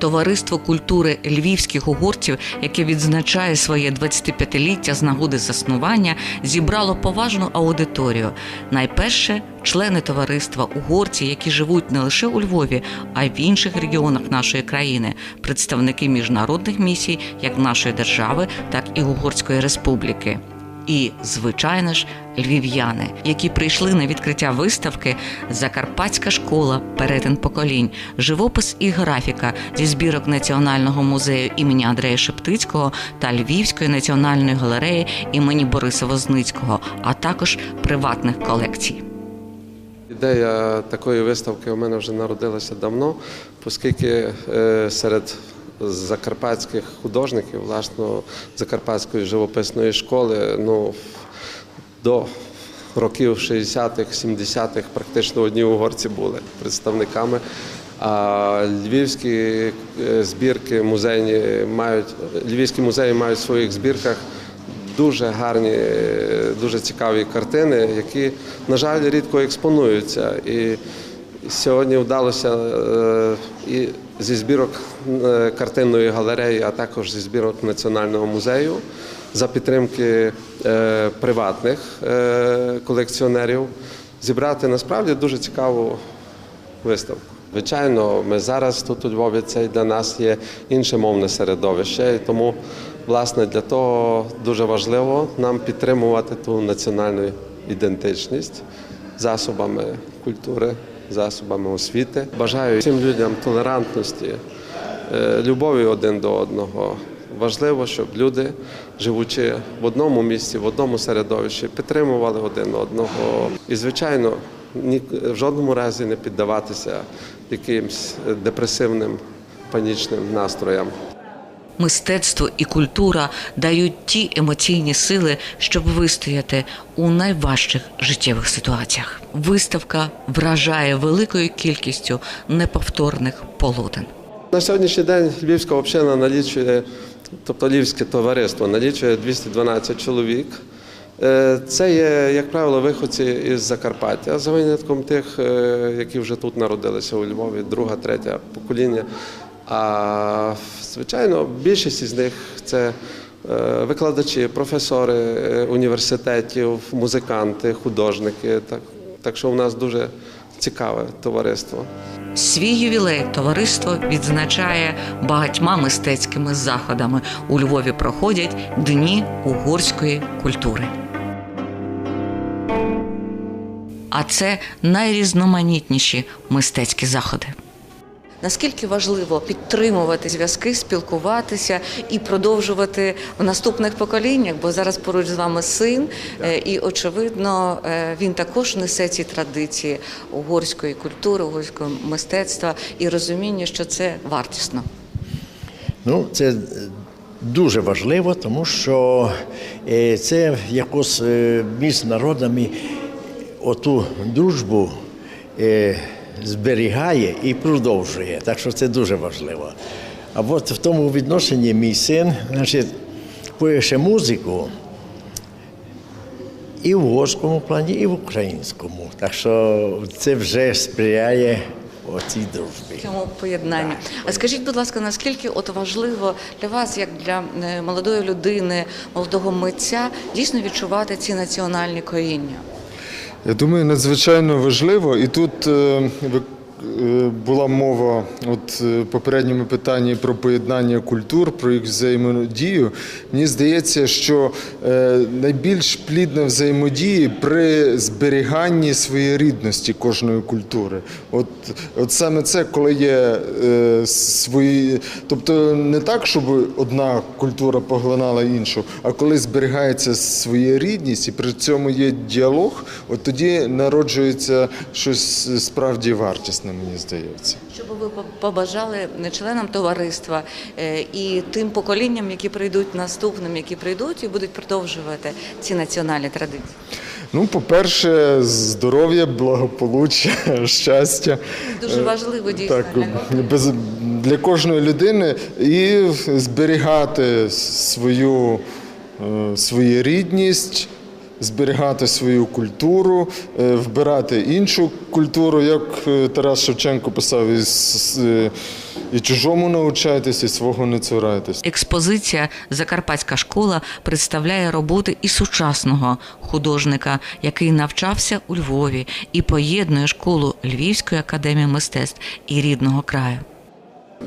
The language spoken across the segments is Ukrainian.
Товариство культури львівських угорців, яке відзначає своє 25-ліття з нагоди заснування, зібрало поважну аудиторію. Найперше члени товариства угорці, які живуть не лише у Львові, а й в інших регіонах нашої країни, представники міжнародних місій, як нашої держави, так і Угорської республіки. І, звичайно ж, львів'яни, які прийшли на відкриття виставки Закарпатська школа перетин поколінь, живопис і графіка зі збірок Національного музею імені Андрея Шептицького та Львівської національної галереї імені Бориса Возницького, а також приватних колекцій. Ідея такої виставки у мене вже народилася давно, оскільки е, серед закарпатських художників, власне, закарпатської живописної школи, ну, до років 60-х, 70-х практично одні угорці були представниками. А львівські е, збірки музейні мають львівські музеї мають в своїх збірках дуже гарні, е, дуже цікаві картини, які, на жаль, рідко експонуються. І сьогодні вдалося е, і зі збірок е, картинної галереї, а також зі збірок Національного музею за підтримки е, приватних е, колекціонерів зібрати насправді дуже цікаву виставку. Звичайно, ми зараз тут у Львові це для нас є інше мовне середовище, і тому, власне, для того дуже важливо нам підтримувати ту національну ідентичність засобами культури, засобами освіти. Бажаю всім людям толерантності, е, любові один до одного. Важливо, щоб люди, живучи в одному місці, в одному середовищі, підтримували один одного. І, звичайно, ні в жодному разі не піддаватися якимсь депресивним панічним настроям. Мистецтво і культура дають ті емоційні сили, щоб вистояти у найважчих життєвих ситуаціях. Виставка вражає великою кількістю неповторних полотен. На сьогоднішній день Львівська община налічує, тобто Львівське товариство налічує 212 чоловік. Е, Це є, як правило, виходці із Закарпаття, за винятком тих, е, які вже тут народилися у Львові, друге, третє покоління. А звичайно, більшість із них це е, викладачі, професори е, університетів, музиканти, художники. Так, так що у нас дуже цікаве товариство. Свій ювілей товариство відзначає багатьма мистецькими заходами. У Львові проходять дні угорської культури. А це найрізноманітніші мистецькі заходи. Наскільки важливо підтримувати зв'язки, спілкуватися і продовжувати в наступних поколіннях, бо зараз поруч з вами син, е, і очевидно, е, він також несе ці традиції угорської культури, угорського мистецтва і розуміння, що це вартісно. Ну, це е, дуже важливо, тому що це якось між народами оту дружбу зберігає і продовжує. Так що це дуже важливо. А от в тому відношенні мій син, значить, музику і в угорському плані, і в українському. Так що це вже сприяє оцій дружбі. Цьому поєднанні. А скажіть, будь ласка, наскільки от важливо для вас, як для е, молодої людини, молодого митця, дійсно відчувати ці національні коріння? Я думаю, надзвичайно важливо, і тут е, була мова от е, попередньому питанні про поєднання культур, про їх взаємодію. Мені здається, що е, найбільш плідна взаємодія при зберіганні своєрідності кожної культури. От, от саме це, коли є е, свої, тобто не так, щоб одна культура поглинала іншу, а коли зберігається своєрідність і при цьому є діалог, от тоді народжується щось справді вартісне, мені здається. Що би ви побажали не членам товариства е, і тим поколінням, які прийдуть наступним, які прийдуть і будуть продовжувати ці національні традиції? Ну, по-перше, здоров'я, благополуччя, щастя. Дуже важливо дійсно. Так, без, для кожної людини і зберігати свою е, своєрідність, зберігати свою культуру, е, вбирати іншу культуру, як е, Тарас Шевченко писав із е, і чужому навчайтесь, і свого не цурайтесь. Експозиція Закарпатська школа представляє роботи і сучасного художника, який навчався у Львові і поєднує школу Львівської академії мистецтв і рідного краю.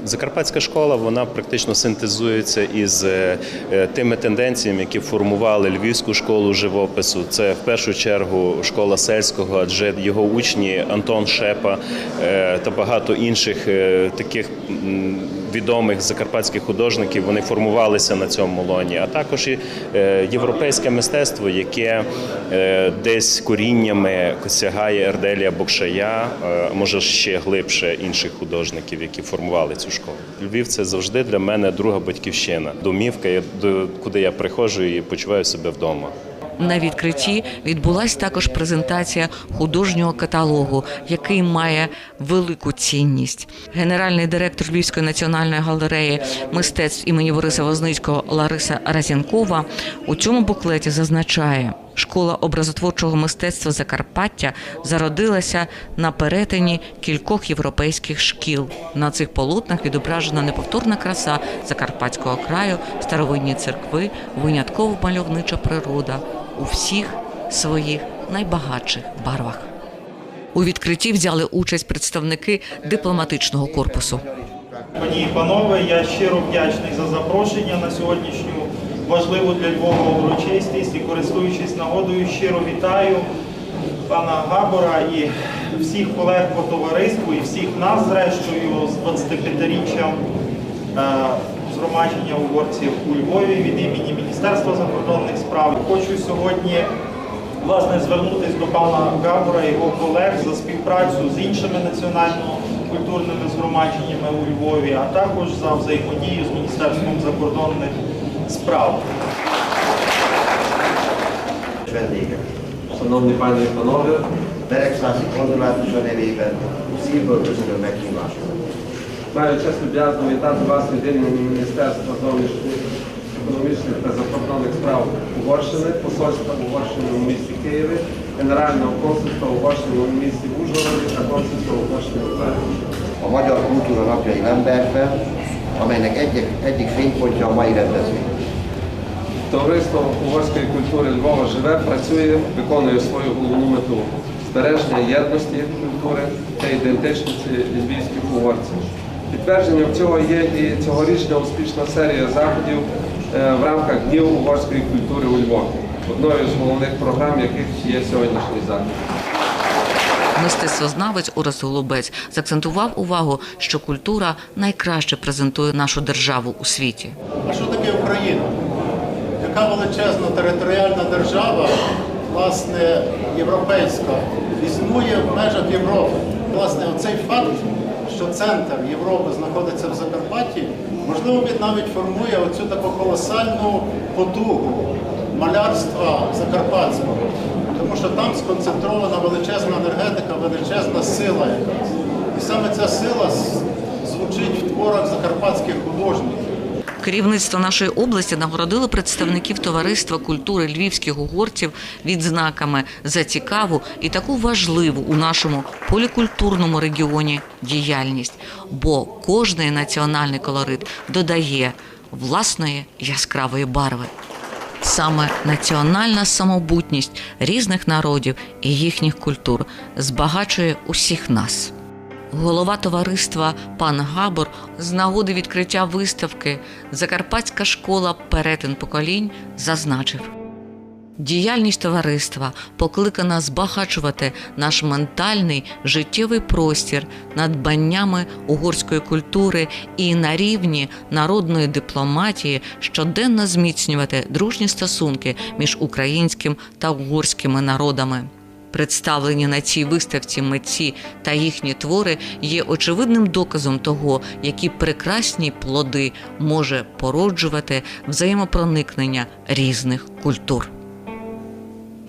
Закарпатська школа вона практично синтезується із е, е, тими тенденціями, які формували львівську школу живопису. Це в першу чергу школа сельського, адже його учні Антон Шепа е, та багато інших таких відомих закарпатських художників вони формувалися на цьому лоні, а також і е, європейське мистецтво, яке е, десь коріннями сягає Ерделія Бокшая, е, може ще глибше інших художників, які формували цю школу. Львів це завжди для мене друга батьківщина, домівка, куди я приходжу і почуваю себе вдома. На відкритті відбулася також презентація художнього каталогу, який має велику цінність. Генеральний директор Львівської національної галереї мистецтв імені Бориса Возницького Лариса Разянкова у цьому буклеті зазначає. Школа образотворчого мистецтва Закарпаття зародилася на перетині кількох європейських шкіл. На цих полотнах відображена неповторна краса Закарпатського краю, старовинні церкви, винятково мальовнича природа у всіх своїх найбагатших барвах. У відкритті взяли участь представники дипломатичного корпусу. Пані і панове, я щиро вдячний за запрошення на сьогоднішню важливу для Львова урочистість і користуючись нагодою, щиро вітаю пана Габора і всіх колег по товариству і всіх нас, зрештою, з 25-річчям е, згромадження угорців у Львові від імені Міністерства закордонних справ. Хочу сьогодні власне звернутися до пана Габора і його колег за співпрацю з іншими національно-культурними згромадженнями у Львові, а також за взаємодію з Міністерством закордонних справ. vendégek. Шановні пані і панове, Beregszászi konzulátusa nevében szívből köszönöm meghívásokat. маю честь люб'язно вітати вас від імені Міністерства зовнішніх економічних та закордонних справ Угорщини, посольства Угорщини у місті Києві, Генерального консульства Угорщини у місті Ужгороді та консульства Угорщини у Березі. A Magyar Kultúra Napjai Lembergben, amelynek egyik, egyik fénypontja a mai rendezvény. Товариство угорської культури Львова живе, працює, виконує свою головну мету збереження єдності культури та ідентичності львівських угорців. Підтвердженням цього є і цьогорічна успішна серія заходів е, в рамках Днів угорської культури у Львові, одною з головних програм яких є сьогоднішній захід. Мистецтвознавець Орес Голубець заакцентував увагу, що культура найкраще презентує нашу державу у світі. А що таке Україна? Яка величезна територіальна держава, власне, європейська, існує в межах Європи. Власне, оцей факт, що центр Європи знаходиться в Закарпатті, можливо, він навіть формує оцю таку колосальну потугу малярства закарпатського. Тому що там сконцентрована величезна енергетика, величезна сила якась. І саме ця сила звучить в творах закарпатських художників. Керівництво нашої області нагородило представників товариства культури львівських угорців відзнаками за цікаву і таку важливу у нашому полікультурному регіоні діяльність, бо кожний національний колорит додає власної яскравої барви. Саме національна самобутність різних народів і їхніх культур збагачує усіх нас. Голова товариства пан Габор з нагоди відкриття виставки Закарпатська школа перетин поколінь зазначив. Діяльність товариства покликана збагачувати наш ментальний життєвий простір надбаннями угорської культури і на рівні народної дипломатії щоденно зміцнювати дружні стосунки між українським та угорськими народами. Представлені на цій виставці митці та їхні твори є очевидним доказом того, які прекрасні плоди може породжувати взаємопроникнення різних культур.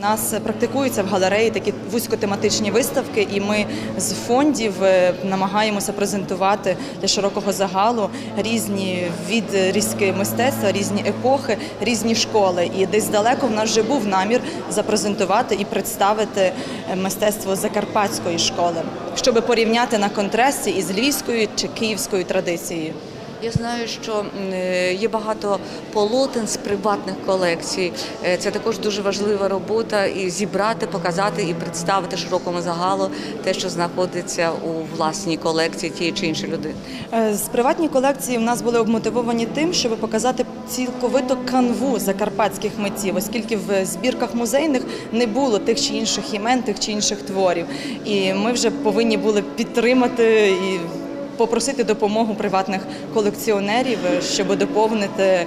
Нас практикуються в галереї такі вузькотематичні виставки, і ми з фондів е, намагаємося презентувати для широкого загалу різні відрізки мистецтва, різні епохи, різні школи. І десь далеко в нас вже був намір запрезентувати і представити е, мистецтво закарпатської школи, щоб порівняти на контрасті із львівською чи київською традицією. Я знаю, що е, є багато полотен з приватних колекцій. Е, Це також дуже важлива робота і зібрати, показати і представити широкому загалу те, що знаходиться у власній колекції тієї чи іншої людини. Е, З приватні колекції в нас були обмотивовані тим, щоб показати цілковито канву закарпатських митців, оскільки в збірках музейних не було тих чи інших імен, тих чи інших творів. І ми вже повинні були підтримати і попросити допомогу приватних колекціонерів, е, щоб доповнити е,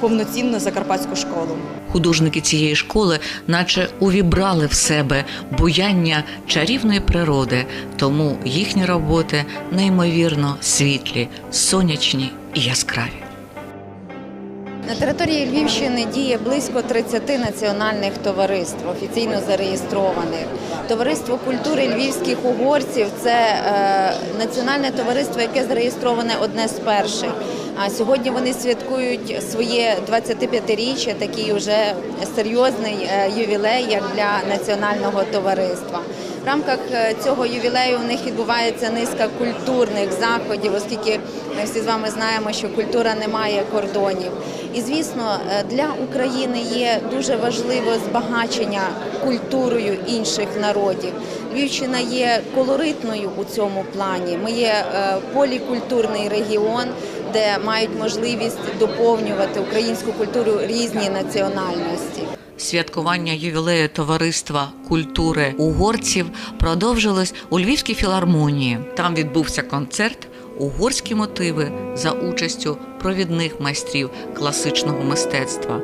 повноцінну закарпатську школу. Художники цієї школи, наче увібрали в себе буяння чарівної природи, тому їхні роботи неймовірно світлі, сонячні і яскраві. На території Львівщини діє близько 30 національних товариств, офіційно зареєстрованих. Товариство культури львівських угорців це е, національне товариство, яке зареєстроване одне з перших. А сьогодні вони святкують своє 25-річчя, такий вже серйозний е, ювілей, як для національного товариства. В рамках е, цього ювілею у них відбувається низка культурних заходів, оскільки ми всі з вами знаємо, що культура не має кордонів. І звісно, е, для України є дуже важливо збагачення культурою інших народів. Львівщина є колоритною у цьому плані. Ми є полікультурний регіон, де мають можливість доповнювати українську культуру різні національності. Святкування ювілею товариства культури угорців продовжилось у Львівській філармонії. Там відбувся концерт Угорські мотиви за участю провідних майстрів класичного мистецтва